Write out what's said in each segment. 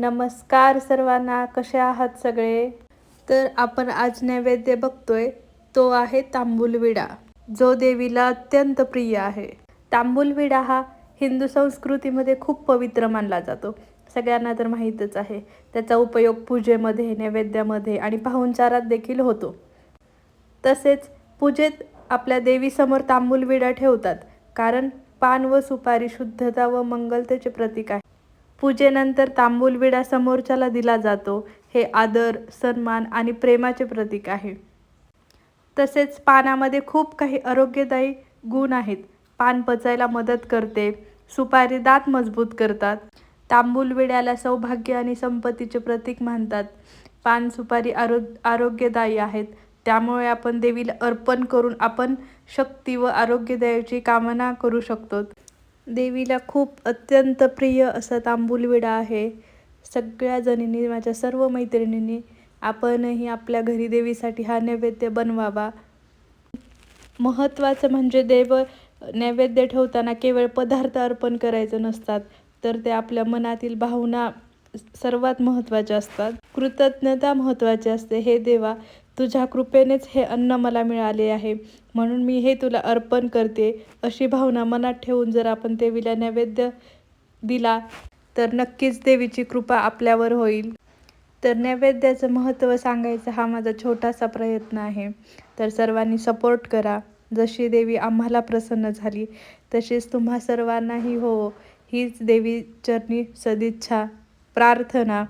नमस्कार सर्वांना कसे आहात सगळे? तर आपण आज नैवेद्य बघतोय तो आहे तांबूलविडा. जो देवीला अत्यंत प्रिय आहे. तांबूलविडा हा हिंदू संस्कृतीमध्ये खूप पवित्र मानला जातो. सगळ्यांना तर माहीतच आहे. त्याचा उपयोग पूजेमध्ये नैवेद्यामध्ये आणि पाहुणचारात देखील होतो. तसेच पूजेत आपल्या देवीसमोर तांबूलविडा ठेवतात. कारण पान व सुपारी शुद्धता व मंगलतेचे प्रतीक आहे. पूजेनंतर तांबूल विडा समोरच्याला दिला जातो. हे आदर सन्मान आणि प्रेमाचे प्रतीक आहे. तसेच पानामध्ये खूप काही आरोग्यदायी गुण आहेत. पान पचायला मदत करते. सुपारी दात मजबूत करतात. तांबूल विड्याला सौभाग्य आणि संपत्तीचे प्रतीक मानतात. पान सुपारी आरो आरोग्यदायी आहेत. त्यामुळे आपण देवीला अर्पण करून आपण शक्ती व आरोग्यदायाची कामना करू शकतो. देवीला खूप अत्यंत प्रिय असा तांबूलविडा आहे. सगळ्या जणींनी माझ्या सर्व मैत्रिणींनी आपणही आपल्या घरी देवीसाठी हा नैवेद्य बनवावा. महत्त्वाचं म्हणजे देव नैवेद्य ठेवताना केवळ पदार्थ अर्पण करायचं नसतात तर ते आपल्या मनातील भावना सर्वात महत्त्वाच्या असतात. कृतज्ञता महत्त्वाची असते. हे देवा तुझ्या कृपेनेच हे अन्न मला मिळाले आहे. म्हणून मी हे तुला अर्पण करते. अशी भावना मनात ठेवून जर आपण देवीला नैवेद्य दिला तर नक्कीच देवीची कृपा आपल्यावर होईल. तर नैवेद्याचं महत्त्व सांगायचा हा माझा छोटासा प्रयत्न आहे. तर सर्वांनी सपोर्ट करा. जशी देवी आम्हाला प्रसन्न झाली तशीच तुम्हा सर्वांनाही हो. हीच देवी चरणी सदिच्छा. प्रार्थना.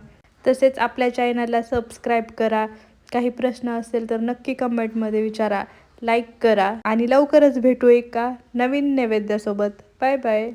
तसेच आपल्या चॅनलला सबस्क्राईब करा. काही प्रश्न असेल तर नक्की कमेंटमध्ये विचारा. लाईक करा. आणि लवकरच भेटू एका नवीन नैवेद्यासोबत. Bye bye